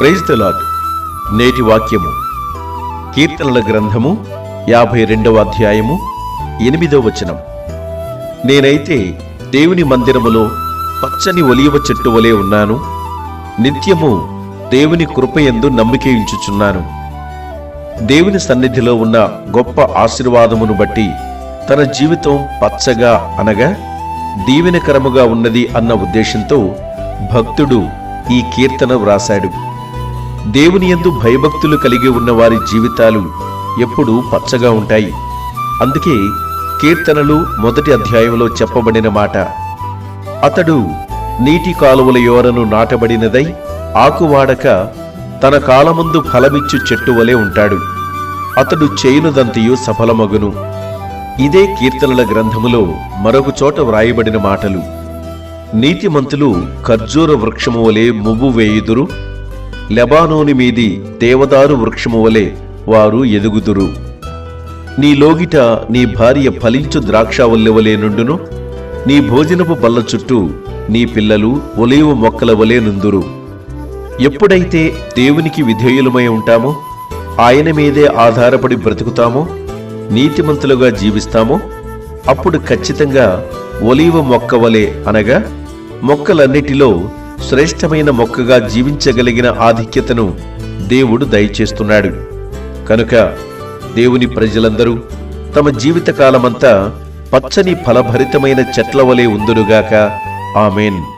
Praise the lord నేటి వాక్యము. కీర్తనల గ్రంథము యాభై రెండవ అధ్యాయము ఎనిమిదవ వచనం. నేనైతే దేవుని మందిరములో పచ్చని ఒలియవ చెట్టు వలె ఉన్నాను. నిత్యము దేవుని కృపయందు నమ్మికయించుచున్నాను దేవుని సన్నిధిలో ఉన్న గొప్ప ఆశీర్వాదమును బట్టి తన జీవితం పచ్చగా అనగా దీవెనకరముగా ఉన్నది అన్న ఉద్దేశంతో భక్తుడు ఈ కీర్తన వ్రాశాడు. దేవుని యందు భయభక్తులు కలిగి ఉన్న వారి జీవితాలు ఎప్పుడూ పచ్చగా ఉంటాయి. అందుకే కీర్తనలు మొదటి అధ్యాయంలో చెప్పబడిన మాట. అతడు నీటి కాలువల యోరను నాటబడినదై ఆకువాడక తన కాలముందు ఫలమిచ్చు చెట్టు వలె ఉంటాడు. అతడు చేయునదంతయు సఫలమగును. ఇదే కీర్తనల గ్రంథములో మరొక చోట వ్రాయబడిన మాటలు. నీతిమంతులు ఖర్జూర వృక్షము వలె మువ్వు వేయుదురు లెబానోని మీది దేవదారు వృక్షము వలె వారు ఎదుగుదురు. నీ లోగిట నీ భార్య ఫలించు ద్రాక్షవల్లెవలే నుండును నీ భోజనపు బల్ల చుట్టూ నీ పిల్లలు ఒలీవ మొక్కల వలె నుందురు. ఎప్పుడైతే దేవునికి విధేయులమై ఉంటామో ఆయన మీదే ఆధారపడి బ్రతుకుతామో నీతిమంతులుగా జీవిస్తామో అప్పుడు ఖచ్చితంగా ఒలీవ మొక్క వలె అనగా మొక్కలన్నిటిలో శ్రేష్టమైన మొక్కగా జీవించగలిగిన ఆధిక్యతను దేవుడు దయచేస్తున్నాడు. కనుక దేవుని ప్రజలందరూ తమ జీవితకాలమంతా పచ్చని ఫలభరితమైన చెట్ల వలె ఉందురుగాక ఆమెన్.